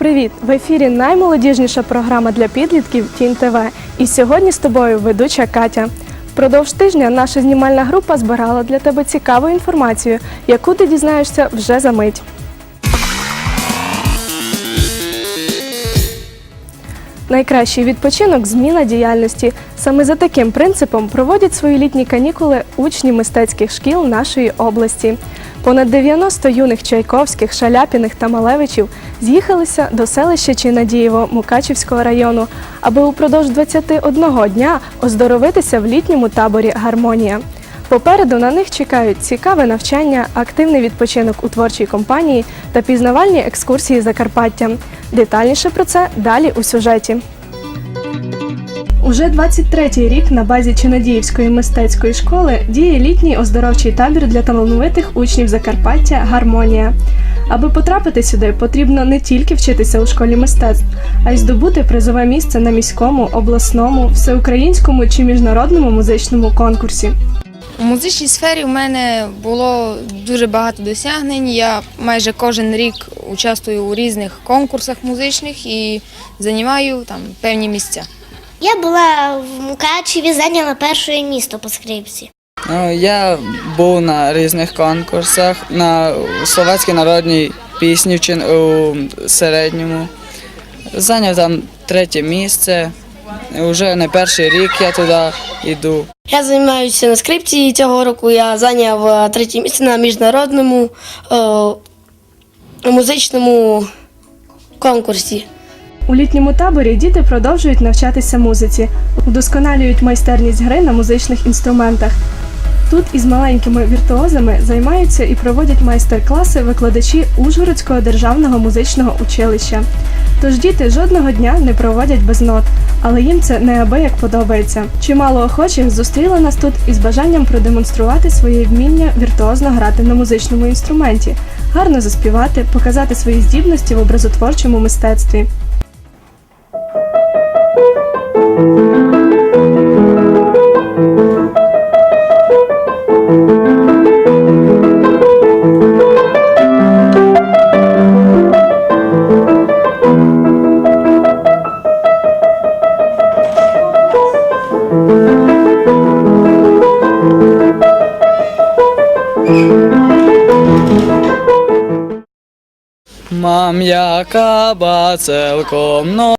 Привіт! В ефірі наймолодіжніша програма для підлітків Тінь ТВ. І сьогодні з тобою ведуча Катя. Впродовж тижня наша знімальна група збирала для тебе цікаву інформацію, яку ти дізнаєшся вже за мить. Найкращий відпочинок зміна діяльності. Саме за таким принципом проводять свої літні канікули учні мистецьких шкіл нашої області. Понад 90 юних Чайковських, Шаляпіних та Малевичів з'їхалися до селища Чинадієво Мукачівського району, аби упродовж 21 дня оздоровитися в літньому таборі Гармонія. Попереду на них чекають цікаве навчання, активний відпочинок у творчій компанії та пізнавальні екскурсії Закарпаття. Детальніше про це далі у сюжеті. Уже 23-й рік на базі Чинадіївської мистецької школи діє літній оздоровчий табір для талановитих учнів Закарпаття Гармонія. Аби потрапити сюди, потрібно не тільки вчитися у школі мистецтв, а й здобути призове місце на міському, обласному, всеукраїнському чи міжнародному музичному конкурсі. У музичній сфері у мене було дуже багато досягнень. Я майже кожен рік участвую у різних конкурсах музичних і займаю там певні місця. Я була в Мукачеві, зайняла перше місто по скрипці. Ну, Я був на різних конкурсах, на словацькій народній пісні в у середньому. Зайняв там третє місце. Уже не перший рік я туди йду. Я займаюся на скрипці і цього року я зайняв е, третє місце на міжнародному о, музичному конкурсі. У літньому таборі діти продовжують навчатися музиці, удосконалюють майстерність гри на музичних інструментах. Тут із маленькими віртуозами займаються і проводять майстер-класи викладачі Ужгородського державного музичного училища. Тож діти жодного дня не проводять без нот, але їм це неабияк подобається. Чимало охочих зустріли нас тут із бажанням продемонструвати своє вміння віртуозно грати на музичному інструменті, гарно заспівати, показати свої здібності в образотворчому мистецтві. Мам, яка бацелком